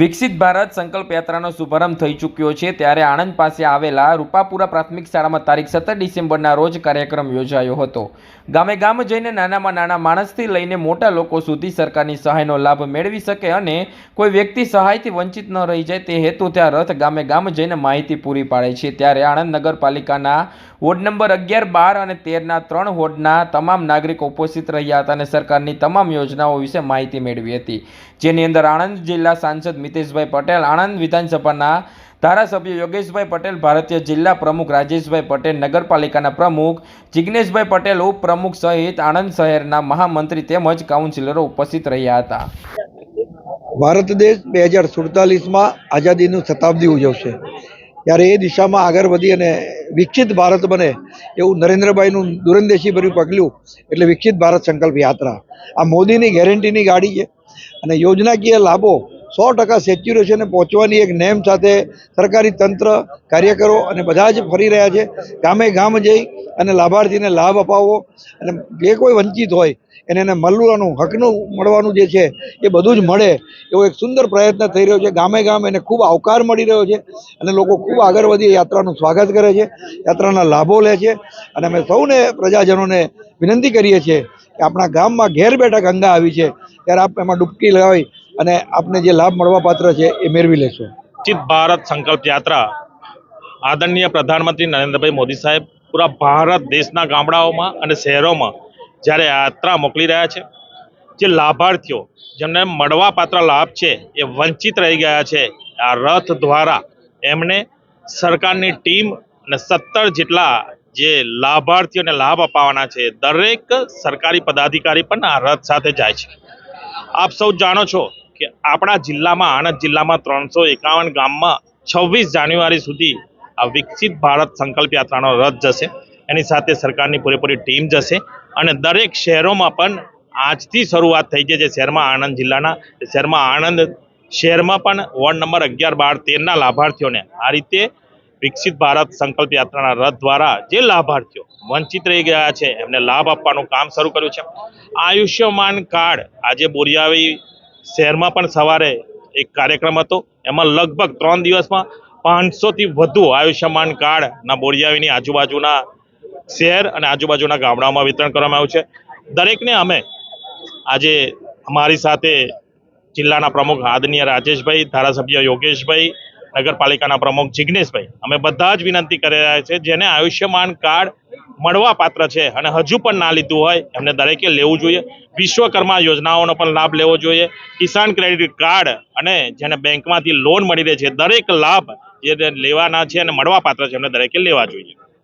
વિકસિત ભારત સંકલ્પ યાત્રાનો શુભારંભ થઈ ચૂક્યો છે. ત્યારે આણંદ પાસે આવેલા રૂપાપુરા પ્રાથમિક શાળામાં તારીખ સત્તર ડિસેમ્બરના રોજ કાર્યક્રમ યોજાયો હતો. ગામે ગામ જઈને નાનામાં નાના માણસથી લઈને મોટા લોકો સુધી સરકારની સહાયનો લાભ મેળવી શકે અને કોઈ વ્યક્તિ સહાયથી વંચિત ન રહી જાય તે હેતુ આ રથ ગામે ગામ જઈને માહિતી પૂરી પાડે છે. ત્યારે આણંદ નગરપાલિકાના વોર્ડ નંબર અગિયાર, બાર અને તેરના ત્રણ વોર્ડના તમામ નાગરિકો ઉપસ્થિત રહ્યા હતા અને સરકારની તમામ યોજનાઓ વિશે માહિતી મેળવી હતી. જેની અંદર આણંદ જિલ્લા સાંસદ મિતેશભાઈ પટેલ. આણંદ વિધાનસભાના ધારાસભ્ય યોગેશભાઈ પટેલ, ભારતીય જિલ્લા પ્રમુખ રાજેશભાઈ પટેલ, નગરપાલિકાના પ્રમુખ જિજ્ઞેશભાઈ પટેલ, ઉપપ્રમુખ સહિત આણંદ શહેરના મહામંત્રી તેમજ કાઉન્સિલરો ઉપસ્થિત રહ્યા હતા. ભારત દેશ બે હજાર સુડતાલીસમાં આઝાદીનું શતાબ્દી ઉજવશે. ત્યારે એ દિશામાં આગળ વધી અને વિકસિત ભારત બને એવું નરેન્દ્રભાઈનું દૂરંદેશી ભર્યું પગલું એટલે વિકસિત ભારત સંકલ્પ યાત્રા. આ મોદીની ગેરંટીની ગાડી છે અને યોજનાકીય લાભો સો ટકા સેચ્યુરેશને પહોંચવાની એક નેમ સાથે સરકારી તંત્ર, કાર્યકરો અને બધા જ ફરી રહ્યા છે. ગામે ગામ જઈ અને લાભાર્થીને લાભ અપાવવો અને જે કોઈ વંચિત હોય એને એને મળવાનું હકનું મળવાનું જે છે, એ બધું જ મળે એવો એક સુંદર પ્રયત્ન થઈ રહ્યો છે. ગામે ગામ એને ખૂબ આવકાર મળી રહ્યો છે અને લોકો ખૂબ આગળ વધી યાત્રાનું સ્વાગત કરે છે, યાત્રાના લાભો લે છે. અને અમે સૌને પ્રજાજનોને વિનંતી કરીએ છીએ કે આપણા ગામમાં ઘેર બેઠા ગંગા આવી છે. ત્યારે આપ એમાં ડૂબકી લગાવી અને આપને જે લાભ મળવા પાત્ર છે એ મેળવી લેશો. ચિત ભારત સંકલ્પ યાત્રા. આદરણીય પ્રધાનમંત્રી નરેન્દ્રભાઈ મોદી સાહેબ પૂરા ભારત દેશના ગામડાઓમાં અને શહેરોમાં જ્યારે યાત્રા મોકલી રહ્યા છે, જે લાભાર્થીઓ જેમને મળવાપાત્ર લાભ છે એ વંચિત રહી ગયા છે. આ રથ દ્વારા એમને સરકારની ટીમ અને સત્તર જેટલા જે લાભાર્થીઓને લાભ અપાવવાના છે, દરેક સરકારી પદાધિકારી પણ આ રથ સાથે જાય છે. આપ સૌ જાણો છો કે આપણા જિલ્લામાં, આણંદ જિલ્લામાં ત્રણસો એકાવન ગામમાં છવ્વીસ જાન્યુઆરી સુધી આ વિકસિત ભારત સંકલ્પ યાત્રાનો રથ જશે. એની સાથે સરકારની પૂરેપૂરી ટીમ જશે અને દરેક શહેરોમાં પણ આજથી શરૂઆત થઈ છે શહેરમાં આણંદ જિલ્લાના શહેરમાં આણંદ શહેરમાં પણ વોર્ડ નંબર અગિયાર, બાર, તેરના લાભાર્થીઓને આ રીતે વિકસિત ભારત સંકલ્પ યાત્રાના રથ દ્વારા જે લાભાર્થીઓ વંચિત રહી ગયા છે, એમને લાભ આપવાનું કામ શરૂ કર્યું છે. આયુષ્યમાન કાર્ડ આજે બોરિયાવી શહેરમાં પણ સવારે એક કાર્યક્રમ હતો. એમાં લગભગ ત્રણ દિવસમાં પાંચસોથી વધુ આયુષ્યમાન કાર્ડના બોરિયાવીની આજુબાજુના શહેર અને આજુબાજુના ગામડાઓમાં વિતરણ કરવામાં આવ્યું છે. દરેકને અમે આજે અમારી સાથે જિલ્લાના પ્રમુખ આદરણીય રાજેશભાઈ, ધારાસભ્ય યોગેશભાઈ, નગરપાલિકાના પ્રમુખ જિજ્ઞેશભાઈ અમે બધા જ વિનંતી કરી રહ્યા છે જેને આયુષ્યમાન કાર્ડ મળવા પાત્ર છે અને હજુ પણ ના લીધું હોય, એમને દરેકે લેવું જોઈએ. વિશ્વકર્મા યોજનાઓનો પણ લાભ લેવો જોઈએ. કિસાન ક્રેડિટ કાર્ડ અને જેને બેંકમાંથી લોન મળી રહે છે, દરેક લાભ જે લેવાના છે અને મળવા પાત્ર છે, એમને દરેકે લેવા જોઈએ.